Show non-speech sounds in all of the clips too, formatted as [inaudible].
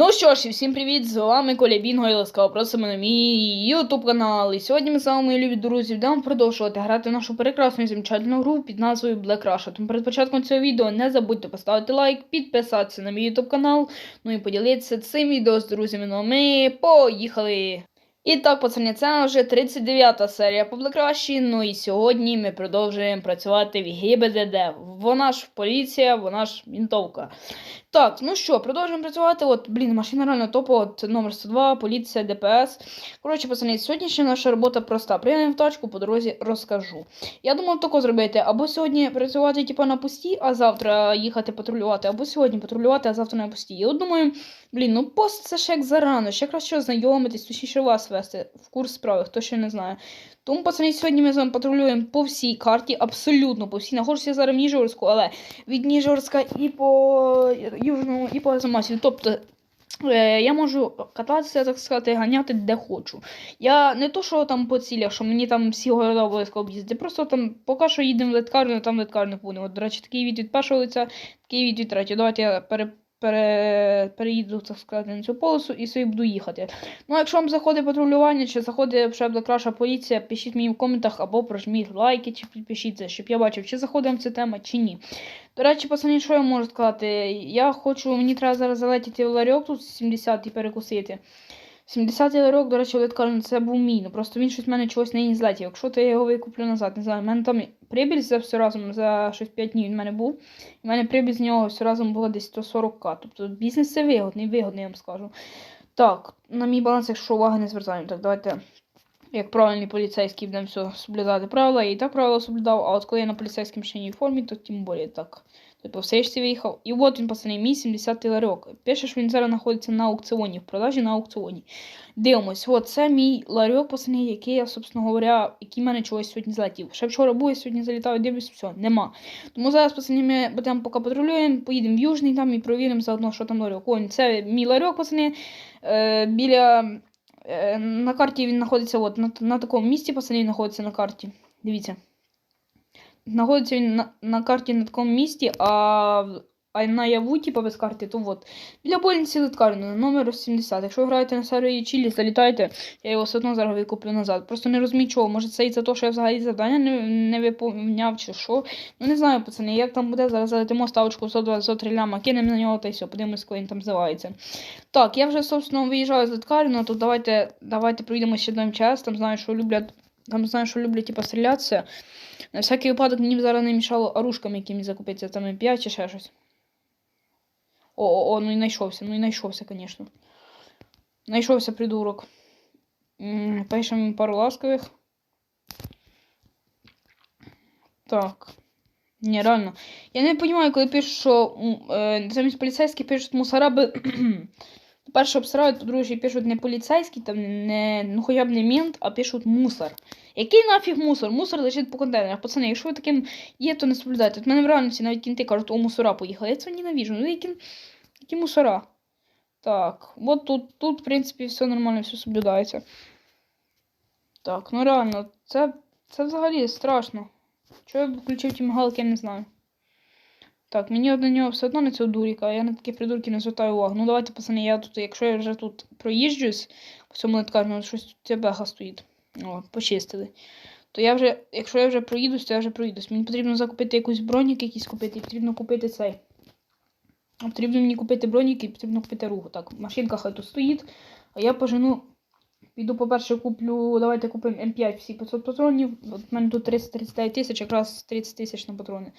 Ну що ж, і всім привіт! З вами Коля Бінго і ласкаво просимо на мій ютуб канал. І сьогодні ми з вами, мої любі друзі, будемо продовжувати грати нашу прекрасну і замечательну гру під назвою Black Russia. Тому перед початком цього відео не забудьте поставити лайк, підписатися на мій ютуб канал, ну і поділитися цим відео з друзями. Ну а ми поїхали! І так, пацани, це вже 39-та серія по Ну і сьогодні ми продовжуємо працювати в ГІБДД. Вона ж поліція, вона ж мінтовка. Так, ну що, продовжуємо працювати. От, блін, машина реально топова, от номер 102, поліція, ДПС. Коротше, пацани, сьогоднішня наша робота проста. Приїдемо в тачку, по дорозі розкажу. Я думав тако зробити, або сьогодні працювати типу, на пусті, а завтра їхати патрулювати, або сьогодні патрулювати, а завтра на пусті. І от думаю, блін, ну пост це ще як зарано, ще краще ознайомитись, точніше вас вести в курс справи, хто ще не знає. Тому, пацани, сьогодні ми з вами патрулюємо по всій карті, абсолютно по всій. Нахожуся зараз в Ніжгородську, але від Ніжгородська і по Южному, і по Азамасі. Тобто е, я можу кататися, так сказати, ганяти де хочу. Я не то, що там по цілях, що мені там всі города обов'язково об'їздити. Просто там поки що їдемо в литкарню, там литкарню буде. От, до речі, такий від від першого лиця, такий від від третього. Давайте я пере, пере, переїду, так сказати, на цю полосу і собі буду їхати. Ну, а якщо вам заходить патрулювання, чи заходить ще краша поліція, пишіть мені в коментах або прожміть лайки, чи підпишіться, щоб я бачив, чи заходить вам ця тема, чи ні. До речі, пацані, що я можу сказати? Я хочу, мені треба зараз залетіти в ларьок тут 70 і перекусити. 70-й ларьок, до речі, литкарні, це був мій. Ну просто він щось в мене чогось не злетів. Якщо то я його викуплю назад, не знаю. У мене там прибіль за все разом за щось 5 днів він в мене був. І в мене прибіль з нього все разом було десь 140к. Тобто бізнес це вигодний, вигодний, я вам скажу. Так, на мій баланс, якщо уваги не звертаємо, так давайте. Як правильний поліцейський будемо все соблюдати правила, я і так правила соблюдав, а от коли я на поліцейській машині формі, то тим більше так. Тобто все ж виїхав. І от він, пацани, мій 70-й ларьок. Пише, що він зараз знаходиться на аукціоні, в продажі на аукціоні. Дивимось, от це мій ларьок, пацани, який я, собственно говоря, який в мене чогось сьогодні злетів. Ще вчора був, я сьогодні залітав, дивлюсь, все, нема. Тому зараз, пацани, ми будемо поки патрулюємо, поїдемо в Южний там і провіримо заодно, що там ларьок. Ось, це мій ларьок, пацани, е, біля. Е, на карті він знаходиться от, на, на такому місці, пацани, знаходиться на карті. Дивіться. Знаходиться він на, на карті на такому місці, а а наяву, типу, без карти, то от. Біля больниці литкарні, номер 70. Якщо граєте на серії Чилі, залітайте, я його все одно зараз викуплю назад. Просто не розумію чого. Може це і за те, що я взагалі завдання не не виповняв чи що. Ну не знаю, пацани, як там буде, зараз залетимо ставочку 120 ляма, кинемо на нього та й все, подивимось, коли він там здавається. Так, я вже, собственно, виїжджаю з литкарні, то давайте давайте пройдемо ще до МЧС, там знаю, що люблять, там знаю, що люблять, типу, стрілятися. На всякий випадок мені б зараз не мішало оружками якимось закупитися, там М5 чи ще щось. О, о, о, ну і знайшовся, ну і знайшовся, звісно. Знайшовся придурок. Пишемо пару ласкових. Так. Ні, реально. Я не розумію, коли пишуть, що е, замість поліцейських пишуть мусора би. [clears throat] По-перше, обсирають, по-друге, пишуть не поліцейський, там не, ну хоча б не мент, а пишуть мусор. Який нафіг мусор? Мусор лежить по контейнерах. Пацани, якщо ви таким є, то не соблюдайте. От мене в реальності навіть кінти кажуть, о, мусора поїхали. Я це ненавіжу. Ну які, які мусора? Так, от тут, тут, в принципі, все нормально, все соблюдається. Так, ну реально, це це взагалі страшно. Чого я включив ті мигалки, я не знаю. Так, мені на нього все одно не цього дуріка, а я на такі придурки не звертаю увагу. Ну давайте, пацани, я тут, якщо я вже тут проїжджусь, по цьому литкарню, щось тут беха стоїть. О, почистили. То я вже, якщо я вже проїдусь, то я вже проїдусь. Мені потрібно закупити якусь бронік якийсь купити, і потрібно купити цей. Потрібно мені купити бронік і потрібно купити руку. Так, машинка хай тут стоїть. А я пожену. Піду, по-перше, куплю. Давайте купимо М5 всі 500 патронів. От в мене тут 339 тисяч, якраз 30 тисяч на патрони.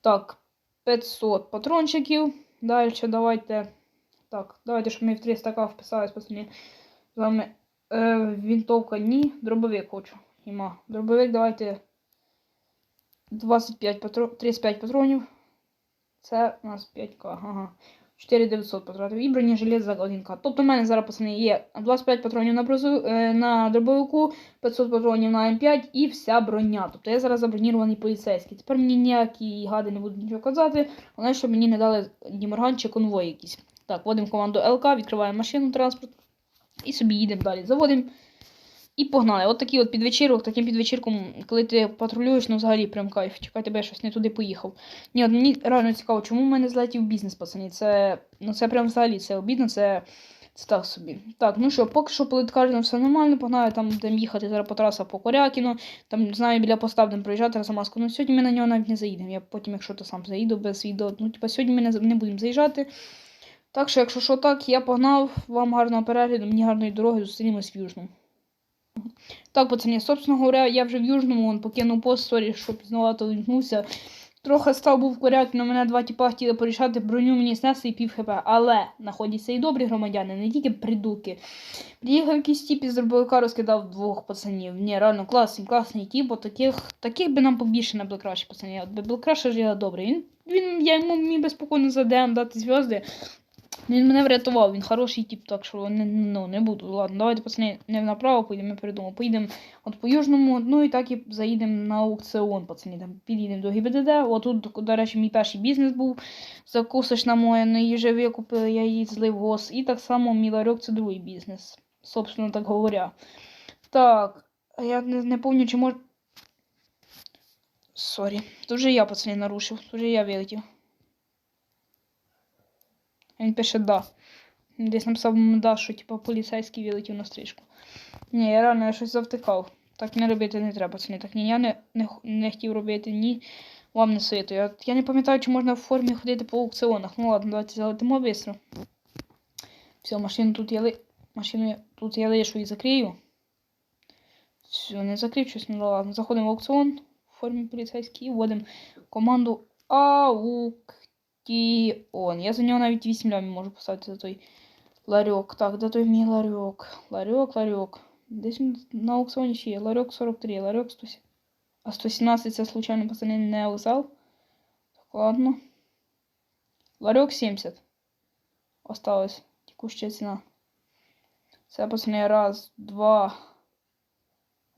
Так, 500 патрончиків. Далі давайте. Так, давайте, щоб ми в 300к вписались пацани. З вами е, вінтовка ні. Дробовик хочу. Іма. Дробовик давайте 25 патрон, 35 патронів. Це у нас 5к. Ага. 4900 потратив і бронежилет за 1к. Тобто в мене зараз пацани є 25 патронів на брозу, е, на дробовику, 500 патронів на М5 і вся броня. Тобто я зараз забронірований поліцейський. Тепер мені ніякі гади не будуть нічого казати, головне, щоб мені не дали ні чи конвой якийсь. Так, вводимо команду ЛК, відкриваємо машину транспорт і собі їдемо далі. Заводимо І погнали. От такий от підвечірок, таким підвечірком, коли ти патрулюєш, ну взагалі прям кайф. Чекай, тебе щось не туди поїхав. Ні, от мені реально цікаво, чому в мене злетів бізнес, пацані. Це, ну це прям взагалі це обідно, це, це так собі. Так, ну що, поки що политкарно все нормально, погнали там будемо їхати зараз по трасах по Корякіну, там знаю біля поста будемо проїжджати Арзамаску. Ну сьогодні ми на нього навіть не заїдемо. Я потім, якщо то сам заїду без відео. Ну, типа, сьогодні ми не, не будемо заїжджати. Так що, якщо що так, я погнав, вам гарного перегляду, мені гарної дороги, зустрінемось в Южному. Так, пацані, собственно говоря, я вже в Южному он покинув пост, сорі, що пізнавато вімкнувся. Трохи став був коряк, на мене два тіпа хотіли порішати, броню мені снесли і пів хп. Але знаходяться і добрі громадяни, не тільки придуки. Приїхав якийсь тіп із дробовика розкидав двох пацанів. Ні, реально класний, класний тіп, от таких, таких би нам побільше не було краще, пацані. От би був краще ж я. Він, він, я йому міг би спокійно за ДМ дати зв'язки. Він мене врятував, він хороший тип, так що не, ну, не буду. Ладно, давайте, пацани, не направо поїдемо, я передумав. Поїдемо от по Южному, ну і так і заїдемо на аукціон, пацани. Там під'їдемо до ГІБДД. Отут, до речі, мій перший бізнес був. Закусочна моя, на її вже викупили, я її злив гос. І так само мій ларьок це другий бізнес. Собственно так говоря. Так, я не, не пам'ятаю, чи може. Сорі. Тут вже я, пацани, нарушив. Тут вже я вилетів. Він пише да. Десь написав «М, да, що типу поліцейський вилетів на стрижку. Ні, я реально я щось завтикав. Так не робити не треба, пацани. Так ні, я не, не, не хотів робити, ні. Вам не советую. Я, я не пам'ятаю, чи можна в формі ходити по аукціонах. Ну ладно, давайте залетимо швидко. Все, машину тут я ли... Машину я... тут я лишу і закрию. Все, не закрив щось, ну ладно. Заходимо в аукціон в формі поліцейській і вводимо команду аукціон. Я за нього навіть 8 лямів можу поставити за той ларьок. Так, де той мій ларьок? Ларьок, ларьок. Десь він на аукціоні ще є. Ларьок 43, ларьок 100... А 117 це случайно пацани не аусал. Так, ладно. Ларьок 70. Осталось. Текущая ціна. Це, пацани, раз, два.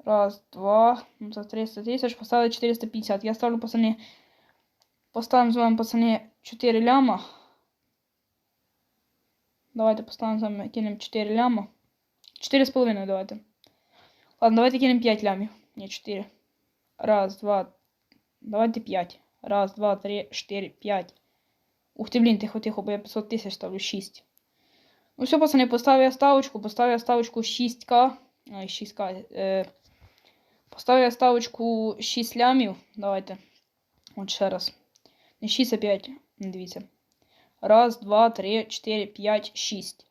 Раз, два. Ну, За 300 тисяч поставили 450. Я ставлю, пацани. Поставимо з вами, пацани, 4 ляма. Давайте поставимо кинемо 4 ляма. 4,5 давайте. Ладно, давайте кинемо 5 лямів. Ні, 4. Раз, два. Давайте 5. Раз, два, три, 4, 5. Ух ти, блін, тихо, тихо, бо я 500 тисяч ставлю 6. Ну все, пацани, поставив я ставочку, поставив я ставочку 6к. Ай, 6к. Е, поставив я ставочку 6 лямів. Давайте. От ще раз. Не 6, а 5. Дивіться. Раз, два, три, чотири, п'ять, шість.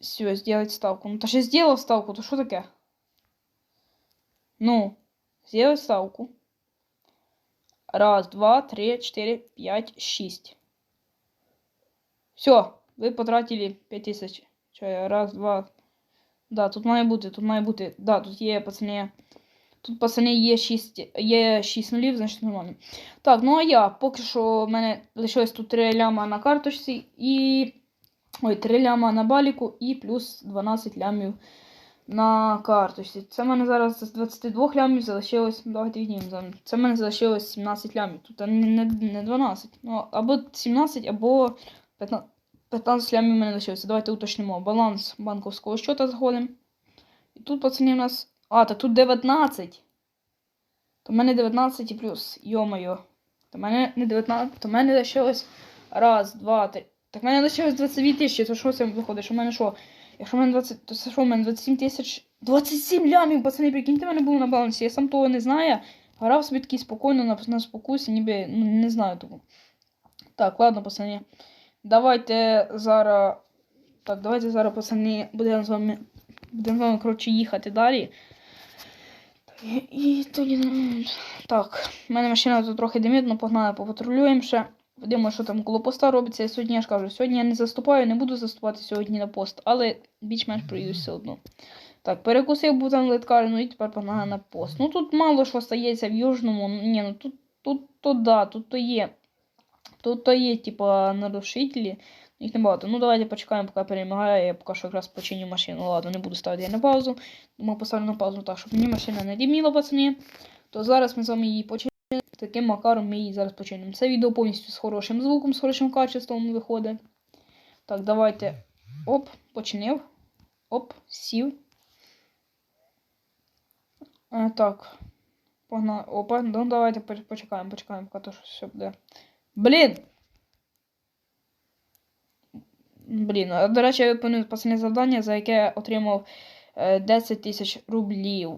Все, сделать ставку. Ну, та ще сделав ставку, то що таке? Ну, сделать ставку. Раз, два, три, четыре, пять, шесть. Все, ви потратили 5000. Що? Раз, два. Да, тут має бути, тут має бути. Да, тут є, пацани. Тут, пацани, є 6, є 6 нулів, значить нормально. Так, ну а я поки що в мене лишилось тут 3 ляма на карточці і. Ой, 3 ляма на баліку і плюс 12 лямів на карточці. Це в мене зараз з 22 лямів залишилось. ну, Давайте віднімемо. Це в мене залишилось 17 лямів. Тут не, не, не 12. Ну, або 17, або 15, 15 лямів в мене лишилося. Давайте уточнимо. Баланс банковського щота заходимо. І тут, пацани, у нас. А, так тут 19. То в мене 19 і плюс. Йо-моє. То в мене не 19, то в мене лишилось раз, два, три. Так в мене лишилось 22 тисячі, то що це виходить? Що в мене що? Якщо в мене 20, то це що в мене 27 тисяч. 27 лямів, пацани, прикиньте, в мене було на балансі. Я сам того не знаю. Грав собі такий спокійно на, на спокусі, ніби ну, не знаю того. Так, ладно, пацани. Давайте зараз. Так, давайте зараз, пацани, будемо з вами. Будемо з вами, коротше, їхати далі. І, тоді. ну, Так, в мене машина тут трохи димить, ну погнали, попатрулюємо ще. Подивимо, що там коло поста робиться. І Сьогодні я ж кажу, сьогодні я не заступаю, не буду заступати сьогодні на пост, але більш-менш проїдусь все одно. Так, перекусив був там литкар, ну і тепер погнали на пост. Ну тут мало що стається в Южному. Ні, ну тут, тут то да, тут то є. Тут то є, типа, нарушителі. Їх небагато. Ну давайте почекаємо, поки перемагає. Я поки що якраз починю машину. Ладно, не буду ставити її на паузу. Думаю, поставлю на паузу так, щоб мені машина не діміла, пацани. То зараз ми з вами її починимо. Таким макаром ми її зараз починимо. Це відео повністю з хорошим звуком, з хорошим качеством виходить. Так, давайте. Оп, починив. Оп, сів. Е, так. Погнали. Опа, ну давайте почекаємо, почекаємо, поки то що все буде. Блін! Блін, до речі, я виконую пацане завдання, за яке я отримав е, 10 тисяч рублів.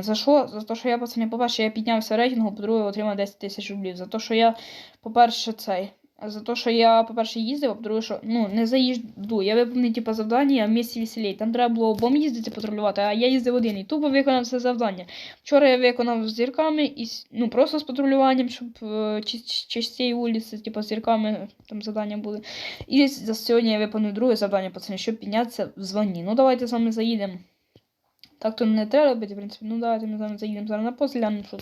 За що? За те, що я, пацани, по-перше, я піднявся рейтингу, по-друге, отримав 10 тисяч рублів. За те, що я, по-перше, цей. За те, що я, по-перше, їздив, а по-друге, що ну, не заїжджу. Я виповнив, типу, завдання в місті веселій. Там треба було обом їздити патрулювати, а я їздив один і тупо виконав це завдання. Вчора я виконав з зірками і ну, просто з патрулюванням, щоб е, чис- частей вулиці, типу, з зірками там завдання були. І за сьогодні я виконую друге завдання, пацани, щоб піднятися в званні. Ну, давайте з вами заїдемо. Так то не треба робити, в принципі. Ну, давайте ми з вами заїдемо зараз на пост, глянемо, що.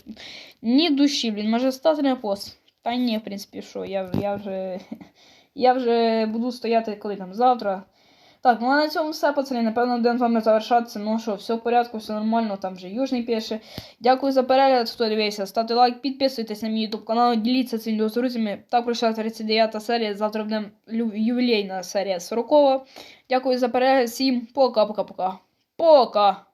Ні душі, блін, може стати на пост. Та ні, в принципі, що, я, я вже. [laughs] Я вже буду стояти коли там завтра. Так, ну а на цьому все, пацани. Напевно, будемо з вами завершатися. Ну що, все в порядку, все нормально, там вже Южний пише. Дякую за перегляд, хто дивився. Ставте лайк, підписуйтесь на мій YouTube канал, діліться цим відео з друзями. Так пройшла 39 серія. Завтра буде ювілейна серія 40. Дякую за перегляд. Всім пока-пока-пока. Пока!